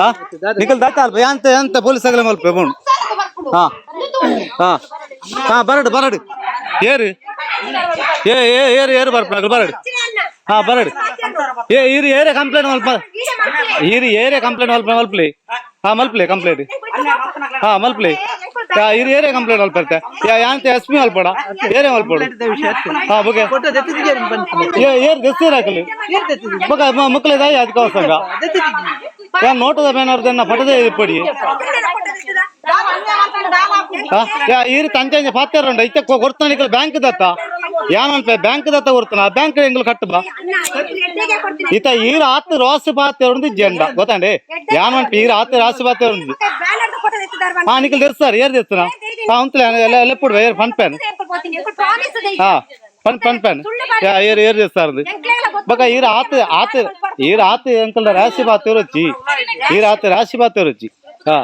ಹಾ ನಿಖಲ್ ದಾಟ ಅಲ್ಪ ಯಾಂತ ಎಂತ ಪೊಲೀಸ್ ಆಗಲ ಮಲ್ಪ ಬೋಣು ಹಾ. ಹಾ. ಹಾ ಬರಡು ಬರಡು. ಏರು. ಏ ಏ ಏರು ಏರು ಬರ್ಪ ಬರಡು ಹಾ ಬರಡು. ಏ ಇರಿ ಏರೆ ಕಂಪ್ಲೇಂಟ್ ಮಲ್ಪ ಇರಿ ಏರೆ ಕಂಪ್ಲೇಂಟ್ ಮಲ್ಪ ಮಲ್ಪ್ಲಿ. ಹಾ ಮಲ್ಪ್ಲಿ ಕಂಪ್ಲೇಂಟ್ ಹಾ ಮಲ್ಪ್ಲಿ. ಯಾ, ಇರಿ ಏರೆ ಕಂಪ್ಲೇಂಟ್ ಯಾ ಯಾಂತ ಎಸ್ ಪಿ ಅಲ್ಪಡ ಏರೆ ಅಲ್ಪಡು ಹಾ ಬಗ್ಗೆ ಏರ್ ದಸ್ತೀರ ಹಾಕಲಿ. ಮಗ ಮಕ್ಕಳ ದಾಯಿ ಅದಕ್ಕೋಸ್ಕರ ಯಾ, ನೋಟದ ಬೇನಾರ್ದನ್ನ ಪಟದ ಇಪ್ಪಡಿ. ಹಾ ಇರಿ ತಂಚೆ ಪಾತ್ಯಾರಂಡ ಇತ್ತ ಕೊಡ್ತಾನೆ ಬ್ಯಾಂಕ್ ದತ್ತ. ಏನಂತ ಬ್ಯಾಂಕ್ದತ್ತ ಕೊಡ್ತಾನ ಬ್ಯಾಂಕ್ ಹೆಂಗ್ ಕಟ್ಟಬ ಈತ ಈರ ಆತ್ ರಾಸಿ ಬಾತ್ ಎರಡು ಜೆಂಡ ಗೊತ್ತಂಡಿ ಏನಂತ ಈರ ಆತ್ ರಾಸಿ ಬಾತ್ ಎರಡು ಹಾ ನಿಖಿಲ್ ತಿರ್ಸ್ತಾರ ಏರ್ ತಿರ್ಸ್ತಾನ ಹಾ ಉಂತಲೆ ಎಲ್ಲ ಎಲ್ಲ ಪುಡ್ವ ಏರ್ ಫನ್ ಪ್ಯಾನ್ ಹಾ ಫನ್ ಫನ್ ಪ್ಯಾನ್ ಏರ್ ಏರ್ ತಿರ್ಸ್ತಾರ ಬಕ ಈರ ಆತ್ ಆತ್ ಈರ ಆತ್ ಅಂಕಲ್ ರಾಶಿ ಬಾತ್ ಇರೋಚಿ ಈರ ಆತ್ ರಾಶಿ ಬಾತ್ ಹಾ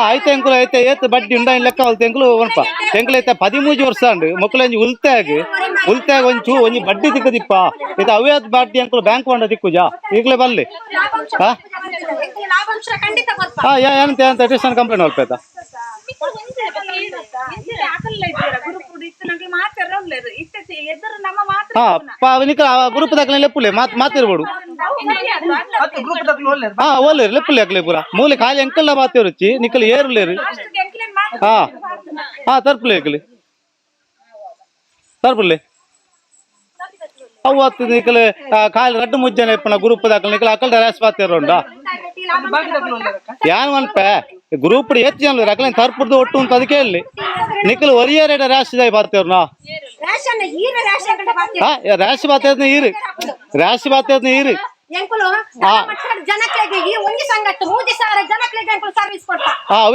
ಆಯ್ತು ఎంకులు ಐತೆ ಏತ್ ಬಡ್ಡಿ ಉಂಡ ಲೆಕ್ಕ ಅಲ್ತ ಎಂಕುಲು ಒನ್ಪ ಎಂಕುಲು ಐತೆ, ಪದಿಮೂಜಿ ವರ್ಷ ಉಂಡು ಮಕ್ಕಳು ಒಂಜಿ ಉಲ್ತಾಗ ಒಂಚು, ಒಂಜಿ ಬಡ್ಡಿ ದಿಕ್ಕದಿಪ್ಪ ಇದು ಅವ್ಯಾದ ಬಡ್ಡಿ ಅಂಕುಲ, ಬ್ಯಾಂಕ್ ಬಂಡ ದಿಕ್ಕುಜಾ? ಈಗಲೇ ಬಲ್ಲಿ ಹಾ? ಏನಂತ ಏನಂತ? ಟೇಷನ್ ಕಂಪ್ಲೇಂಟ್ ಹೊಲ್ಪೈತ? ಹಾ ಅವನಿಕ ಗ್ರೂಪ್ ದಾಖಲೆ ಲೆಪ್ಪುಲೆ ಮಾತ್ ಮಾತಿರ್ಬೋಡು ಹಾ ಒಲ್ಲೇರು ಲೆಪ್ಪುಲೆ ಹಾಕ್ಲೆ ಪೂರ. ಮೂಲೆ ಖಾಲಿ ಅಂಕಲ್ನ ಮಾತೇರು ಚಿ ನಿಕಲ್ ಏರುಲೇರು ಹಾ ಹಾ ತರ್ಪುಲೆ ಹಾಕಲಿ ತರ್ಪುಲೆ ಅವತ್ತು ಹತ್ತು ನಿಕಲ್ ಖಾಲಿ ರಡ್ಡು ಮುಜ್ಜನ ಇಪ್ಪನ ಗ್ರೂಪ್ ದಾಖಲೆ ನಿಕಲ್ ಅಕ್ಕಲ್ ರಾಸ್ ಮಾತೇರು ಉಂಡ ಯಾನ್ ಮನ್ಪೆ ಗ್ರೂಪ್ ಹೆಚ್ಚು ಜನ ರಕಲೆ ತರ್ಪುರ್ದು ಒಟ್ಟು ಅಂತ ಅದಕ್ಕೆ ಹೇಳಿ ನಿಕಲ್ ಒರಿಯರ್ ರಾಶ್ ಇದಾಗಿ ಬರ್ತೇವ್ರನ್ನ ನಾ ರೇಷನ್ ಹೀರ ರೇಷನ್ ಕಡೆ ಬಾತಿ ಹಾ ರಾಶಿ ಬಾತೇದ್ನ ಈರು ರಾಶಿ ಬಾತೇದ್ನ ಈರು ಎಂಕುಲು ಜನಕ್ಲೆಗೆ ಈ ಒಂಜಿ ಸಂಗತ್ತು ಮೂಜಿ ಸಾವಿರ ಜನಕ್ಲೆಗೆ ಎಂಕುಲು ಸರ್ವಿಸ್ ಕೊಡ್ತಾ ಹಾ ಅವು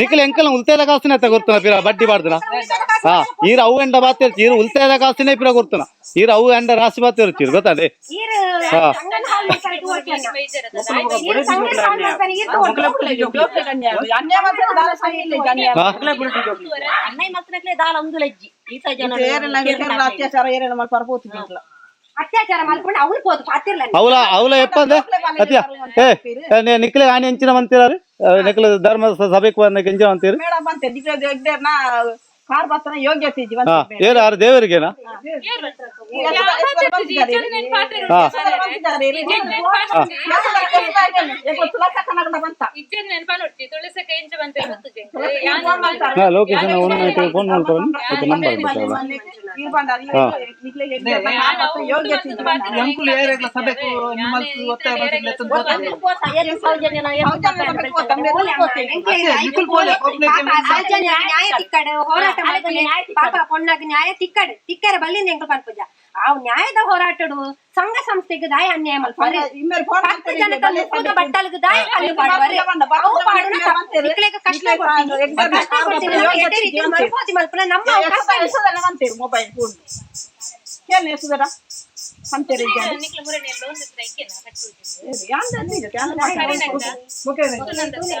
ನಿಖಲ್ ಎಂಕಲ್ ಉಲ್ತಾಯದ ಕಾಸಿನ ಅಂತ ಗೊತ್ತನ ಪಿರ ಬಡ್ಡಿ ಬಾರ್ದನ ಹಾ ಈರ ಅವು ಎಂಡ ಬಾತಿರ್ತಿ ಈರು ಉಲ್ತಾಯದ ಕಾಸಿನೇ ಪಿರ ಗೊತ್ತನ ಈರ ಅವು ಎಂಡ ರಾಶಿ ಬಾತಿರ್ತೀರಿ ಗೊತ್ತದೆ ಈರು ಹಾ. ಸಂಗನ ಹಾಲ್ ಮಾಡ್ತಾರೆ ಇದು ಓಕೆ ಈರು ಸಂಗನ ಹಾಲ್ ಮಾಡ್ತಾರೆ ಈರು ಹಾ ಅన్నಯ್ಯ ಮಕ್ಕಳಕ್ಕೆ ದಾಲ ಒಂದು ಲಜ್ಜಿ ಈತ ಜನ ಅತ್ಯಾಚಾರ ಏನೇನು ಮಾಡಿ ಪರ್ಬೋದು ಅತ್ಯಾಚಾರ ಮಾಡ್ಕೊಂಡು ಅವ್ರು ಹೋದ್ ಪಾತಿರ್ಲ ಅವಲ ಅವಲ ಎಪ್ಪಂದ ಅತ್ಯ ಏ ನೇ ನಿಖಲೆ ಆನೆ ಹೆಂಚಿನ ಅಂತೀರಾರು ನಿಖಲ ಧರ್ಮ ಸಭೆಗೆ ಬಂದ ಕೆಂಚ ಅಂತೀರಿ ಮೇಡಮ್ ಅಂತೆ ನಾ ಕಾರ್ ಬರ್ತಾನೆ ಯೋಗ್ಯತೆ ದೇವರಿಗೇನಾ? ಬಂತ. ಗೊತ್ತಿದೆ ಹಾ ಲೊಕೇಶನ್ ಒಂದು ಫೋನ್ ಮಾಡ್ಕೊಂಡು ಮತ್ತೆ ನಂಬರ್ ಬಿಟ್ಟಲ್ಲ ಯೋಗ್ಯತೆ ನ್ಯಾಯ ತಿಕ್ಕಡೆ. ಹೋರಾಟ ಮಾಡಿದ್ರೆ ಪಾಪ ಪೊಣ್ಣಾಗ ನ್ಯಾಯ ತಿಕ್ಕಡೆ. ತಿಕ್ಕರೆ ಬಲ್ಲಿಂದ ಎಂಕಲ್ ಪನ್ಪುಜ ಆ ನ್ಯಾಯದ ಹೋರಾಟಡು ಸಂಘ ಸಂಸ್ಥೆಗೆ ದಾಯ ಅನ್ಯಾಯ ಮಲ್ಪರೆ ಹತ್ತು ಬಟ್ಟಲಿಗೆ ದಾಯ ಅವು ಪಾಡುನ. ಕಷ್ಟ ಕೊಡ್ತೀನಿ. ನಮ್ಮ ಮೊಬೈಲ್ ಫೋನ್ ಏನ್ ಹೆಸರ ಅಂತೀರಿ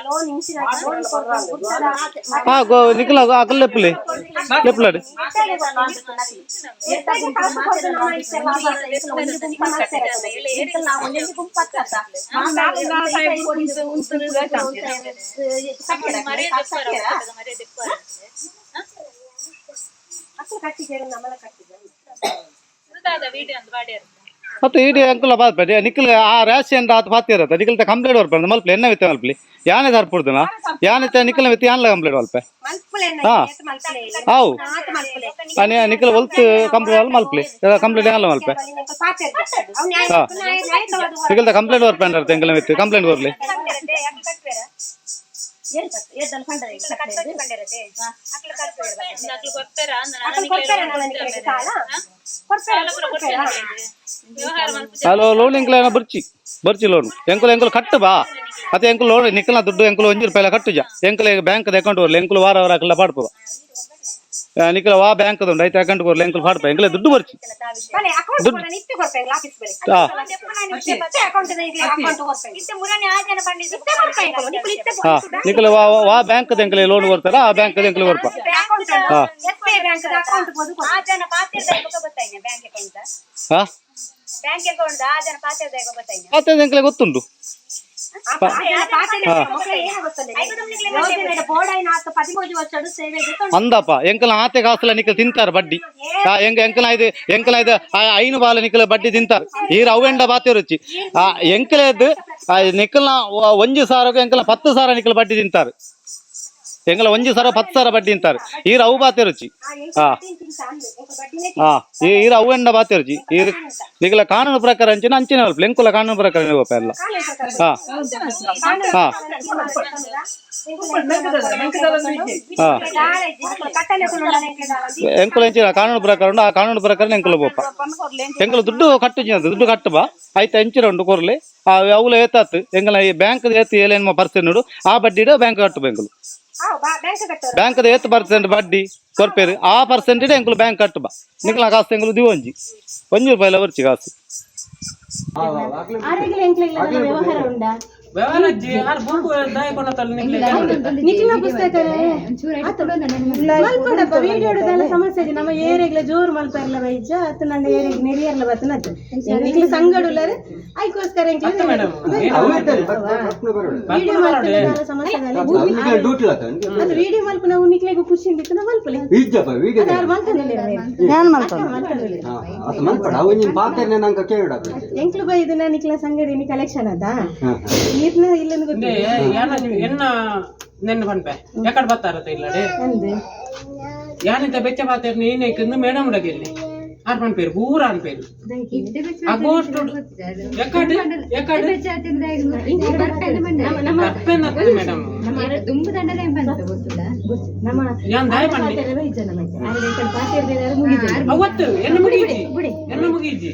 ಲೋನ್ ಇನ್ಸೂರೆನ್ಸ್ ಲೋನ್ ಕೊಡ್ತಾರೆ. ಕೊಡ್ತಾರೆ. ಹಾ ಗೋ ನಿಖಲ ಅಕ್ಕಲ್ ಲೆಪ್ಪಲೆ ಲೆಪ್ಪಲಾಡಿ ವಿಡಿಯೋ ಅಂತ ಮಾಡಿ ಮತ್ತೆ ಇಡೀ ಅಂಕುಲ ಬಾತ್ಬೇಡಿ ನಿಖಲ್ ಆ ರಾಶಿ ಅಂತ ಆತ ಪಾತಿ ಇರತ್ತೆ ನಿಖಲ್ ಕಂಪ್ಲೇಂಟ್ ಬರ್ಬಾರ್ದು ಮಲ್ಪಲೆ ಎನ್ನ ವಿತ್ತ ಮಲ್ಪಲಿ ಯಾನೇ ತರ್ಪುಡ್ದನ ಯಾನೆ ನಿಖಲ್ ವಿತ್ತ ಯಾನ್ಲ ಕಂಪ್ಲೇಂಟ್ ಮಲ್ಪೆ ಹಾವು ಅನೆ ನಿಖಲ್ ಒಲ್ತು ಕಂಪ್ಲೇಂಟ್ ಮಲ್ಪಲಿ ಕಂಪ್ಲೇಂಟ್ ಯಾನ್ಲ ಮಲ್ಪೆ ನಿಖಲ್ ಕಂಪ್ಲೇಂಟ್ ಬರ್ಪೇಂಡ್ ಅರ್ಥ ಎಂಕಲ್ ವಿತ್ತು ಕಂಪ್ಲೇಂಟ್ ಬರ್ಲಿ ಅಕ್ಲು ಕೊಡ್ತಾರ ವ್ಯವಹಾರ ಮಾಡ್ಕೊಂಡು ಹಲೋ ಲೋನ್ ಎಂಕಲ ಬರ್ಚಿ. ಬರ್ಚಿ ಲೋನ್ ಎಂಕಲ್ ಎಂಕಲ್ ಕಟ್ಟು ಬಾ. ಮತ್ತೆ ಎಂಕಲ್ ಲೋನ್ ನಿಕ್ಕಲ ದುಡ್ಡು ಎಂಕಲ್ ಒಂಜಿ ರೂಪಾಯಿ ಕಟ್ಟು ಜಾ. ಎಂಕಲ್ ಬ್ಯಾಂಕ್ ಅಕೌಂಟ್ ಬರ್ಲಿ ಎಂಕಲ್ ವಾರ ವಾರ ಅಕಲ್ಲ ಪಾಡ್ಪುವ ನಿಕ್ಕಲ ವಾ ಬ್ಯಾಂಕ್ ಉಂಟು ಐತೆ ಅಕೌಂಟ್ ಬರ್ಲಿ ಎಂಕಲ್ ಪಾಡ್ಪ ಎಂಕಲ್ ದುಡ್ಡು ಬರ್ಚಿ. ಹಾ. ಹಾ. ನಿಖಲ್ ವಾ ವಾ ಬ್ಯಾಂಕ್ ಎಂಕಲ್ ಲೋನ್ ಬರ್ತಾರ ಆ ಬ್ಯಾಂಕ್ ಎಂಕಲ್ ಬರ್ಪ ಹಾ. ಖಾತೆ ಸಂಖ್ಯೆ ಗೊತ್ತುಂಟು ಅಂದಪ್ಪ ಎಂಕಲ ಆತೆ ಕಾಸಲ ನಿಕ್ಕಲು ತಿಂತಾರೆ ಬಡ್ಡಿ ಎಂಕ ಎಂಕಲ ಐದು ಎಂಕಲ ಐದು ಐನು ಬಾಲ ನಿಕ್ಕಲು ಬಡ್ಡಿ ತಿಂತಾರೆ ಈರ ಅವೆಂಡ ಬಾತೆ ರುಚಿ ಎಂಕಲೇದು ನಿಕ್ಕಲ ಒಂದು ಸಾವಿರಕ್ಕೆ ಎಂಕಲ ಪತ್ತು ಸಾವಿರ ನಿಕ್ಕಲು ಬಡ್ಡಿ ತಿಂತಾರೆ ತಿಂಗಳ ಒಂಜಿ ಸರ ಪತ್ತು ಸಾವಿರ ಬಡ್ಡಿ ಅಂತಾರೆ. ಈರ ಅವು ಬಾತೆ ರುಚಿ ಹಾ. ಹಾ. ಈ ಈರ ಅವು ಎಂಡ ಬಾತೆ ರುಚಿ ಈರ ನಿಗಲ ಕಾನೂನು ಪ್ರಕಾರ ಅಂಚಿನ ಅಂಚಿನ ಲೆಂಕುಲ ಕಾನೂನು ಪ್ರಕಾರ ಹೋಗಪ್ಪ ಎಲ್ಲ. ಹಾ. ಹಾ. ಎಂಕುಲ ಎಂಚಿನ ಕಾನೂನು ಪ್ರಕಾರ ಉಂಡು, ಆ ಕಾನೂನು ಪ್ರಕಾರ ಎಂಕುಲ ಬೋಪ ಎಂಕುಲ ದುಡ್ಡು ಕಟ್ಟು ದುಡ್ಡು ಕಟ್ಟು ಬಾ. ಆಯ್ತು ಎಂಚಿನ ಉಂಡು ಕೊರ್ಲಿ. ಅವು ಏತಾತ್. ಎಂಕಲ ಈ ಬ್ಯಾಂಕ್ ಏತು ಏಲೇನು ನೋಡು. ಆ ಬಡ್ಡಿ ಬ್ಯಾಂಕ್ ಕಟ್ಟು ಬೆಂಕಲು ಬ್ಯಾಂಕ್ ಕಟ್ಟೋರು ಬ್ಯಾಂಕ್ ಏತ್ ಪರ್ಸೆಂಟ್ ಬಡ್ಡಿ ಕೊರ್ಪೇರು ಆ ಪರ್ಸೆಂಟ್ ಎಂಕುಲು ಬ್ಯಾಂಕ್ ಕಟ್ಟು ಬಾ ನಿಕ್ಲ ಕಾಸು ಎಂಕುಲು ದಿವ ಒಂಜಿ ಒಂಜಿ ರೂಪಾಯಿ ಬರ್ಚಿ ಕಾಸು ವ್ಯವಹಾರಜ್ಜಿ ಬುಕ್ ನಿಖಿಲ ಮಲ್ಪಡಪ್ಪ ವಿಡಿಯೋಡದೆಲ್ಲ ಸಮಸ್ಯೆ ಇದೆ. ನಮ್ಮ ಏರಿಯಾಗ್ಲ ಜೋರು ಮಲ್ಪರ್ಲ ಬೈಜ. ಅತ್ತ ನನ್ನ ಏರಿಯಾಗ ನೆರಿಯರ್ಲ ಬತ್ತನತ್ ನಿಖಿಲ ಸಂಗಡುಲ್ಲರು ಮೇಡಮ್ ವಿಡಿಯೋ ಸಮಸ್ಯೆ ಅದು ವಿಡಿಯೋ ಮಲ್ಪ ನಾವು ನಿಖಿಲೆಗೂ ಖುಷಿ ನಾವು ಮಲ್ಪಲಿ ನಾನು ಮಲ್ಪಡ ಅವನಿನ ನಂಗೆ ಎಂಕ್ಲು ಬೈ ಇದು ನಿಖಿಲ ಸಂಗಡಿ ನೀ ಕಲೆಕ್ಷನ್ ಅದ? ನೀರ್ನ ಇಲ್ಲ ಗೊತ್ತಿಲ್ಲ. ಯಾನ ಎನ್ನ ನೆನ್ನ ಪನ್ಪೆ ಯಾಕಡೆ ಬತ್ತಾರತ ಇಲ್ಲಡೆ? ಅಂದೆ ಯಾನಿತ ಬೆಚ್ಚ ಪಾತ್ರ ನೀನೇಕಿಂದು ಮೇಡಮ್ ಡಗೆಲ್ಲಿ ಆರ್ పేరు ಎಕಡ್ ಬರ್ಪೆನತ್ತು ಮೇಡಮ್ ಕೊಡುತ್ತೆ ಯಾನ್ ದಾಯ ಅವತ್ತು ಎನ್ನ ಮುಗೀಜಿ ಎನ್ನ ಮುಗೀಜಿ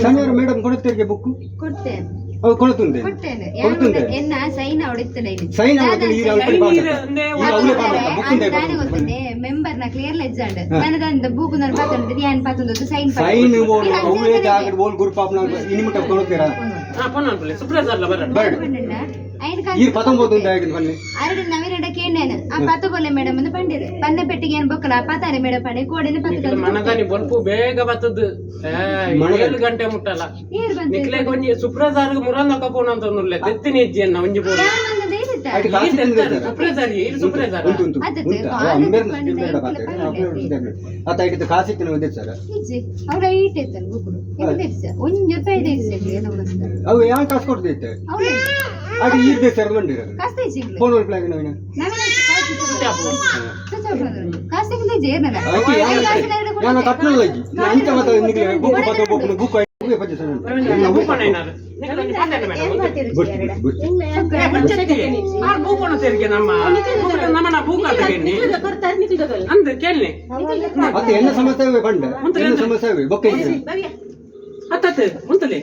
ಪುಸ್ತಕ ಮೇಡಮ್ ಕೊಡುತ್ತೇರಿಗೆ ಬುಕ್ ಕೊಡ್ತೇನೆ. ಅವು ಕೊಡುತ್ತುಂದೆ ಕೊಡ್ತೇನೆ ಕೊಡ್ತುಂದೆ ಎನ್ನ ಸೈನ್ ಹೊಡಿತೇನೆ ಇಲ್ಲಿ ಸೈನ್ ಆಗುತ್ತೆ ಈ ಅವಳಿ ಪಾತ್ರ ಅಂದೆ ಈ ಅವಳಿ ಪಾತ್ರ ಬುಕ್ ಅದು ದಾನೆ ಗೊತ್ತಂಡೆ ಮೆಂಬರ್ನ ಕ್ಲಿಯರ್ ಲೆಜ್ಜಾಂಡ್ ನನ್ನದಂತ ಬೂಕು ನನ್ನ ಪಾತ್ರ ಯಾನ್ ಪಾತ್ರ ಸೈನ್ ಸೈನ್ ಅವಳೇ ಜಾಗ ಓಲ್ ಗ್ರೂಪ್ ಆಫ್ ಇನಿಮಿಟ ಕೊಡುತ್ತೀರಾ ಹಾ ಪೊನ್ನ ಅನ್ಪಲೆ ಸುಪ್ರಜಾರ್ಲ ಬರ ಬೇಡ ಐನ್ ಈ ಕೇಂಡೇನ ಆ ಕೊಲೆ ಮೇಡಮ್ ಅಂತ ಪಂಡಿರು ಪನ್ನ ಪೆಟ್ಟಿಗೆ ಏನ್ ಬೊಕ್ಕಲ? ಪಾತಾರೆ ಮೇಡಮ್ ಪಂಡೆ ಕೋಡೆನ ಪತ್ತು ಮನದಾನಿ ಬೊಲ್ಪು ಬೇಗ ಬತ್ತದ್ದು. ಏಳು ಗಂಟೆ ಮುಟ್ಟಲ್ಲ. ನಿಕ್ಲೆ ಕೊಂಚ ಸುಪ್ರಜಾರ್ಗ ಮುರಂದ ಕಪೋಣ ಅಂತ ಒಂದುಲ್ಲೆ ತೆತ್ತಿನ ಒಂಜಿ ಇರ್ಸ ಅವು ಯಾವ ಕಾಸು ಕೊಡ್ತೈತೆ ಅವ್ರು ಅದು ಈ ಸರ್ ಬಂದಿರೋದು. ಕಾಸ್ತೆ ಸಿಗ್ಲಿ ಫೋನ್ ಪ್ಲಾಗ್ ನಾವು ಕಾಸ್ತೆ ಜೇರ್ನಲ್ಲ ನಾನು ಕಟ್ಟಲ್ಲ ಅಂತ ಮತ್ತೆ ನಿಮಗೆ ಬುಕ್ ಮತ್ತೆ ಬುಕ್ ಬುಕ್ ಪಂಚ ಸರ್ ಭೂಪಣ ಪಣೈನಾರ ಎನ್ನ ಸಮಸ್ಯೆ ಬಂಡ. ಎನ್ನ ಸಮಸ್ಯೆ ಬೊಕ್ಕ ಹತ್ತತ್ತೆ ಮುಂತಲೆ.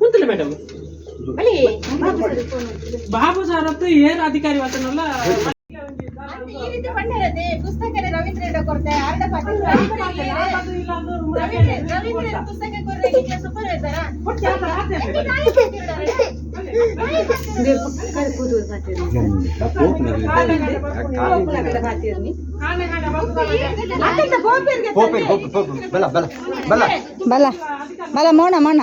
ಮುಂತಲೆ ಮೇಡಮ್ ಬಾಬು ಸರ್ ಹತ್ತು ಏನು ಅಧಿಕಾರಿ ವತನಲ್ಲ ಈ ರೀತಿ ರವೀಂದ್ರ ಪುಸ್ತಕ ಬಲ ಬಲ ಬಲ ಬಲ ಮೋಣ ಮೋಣ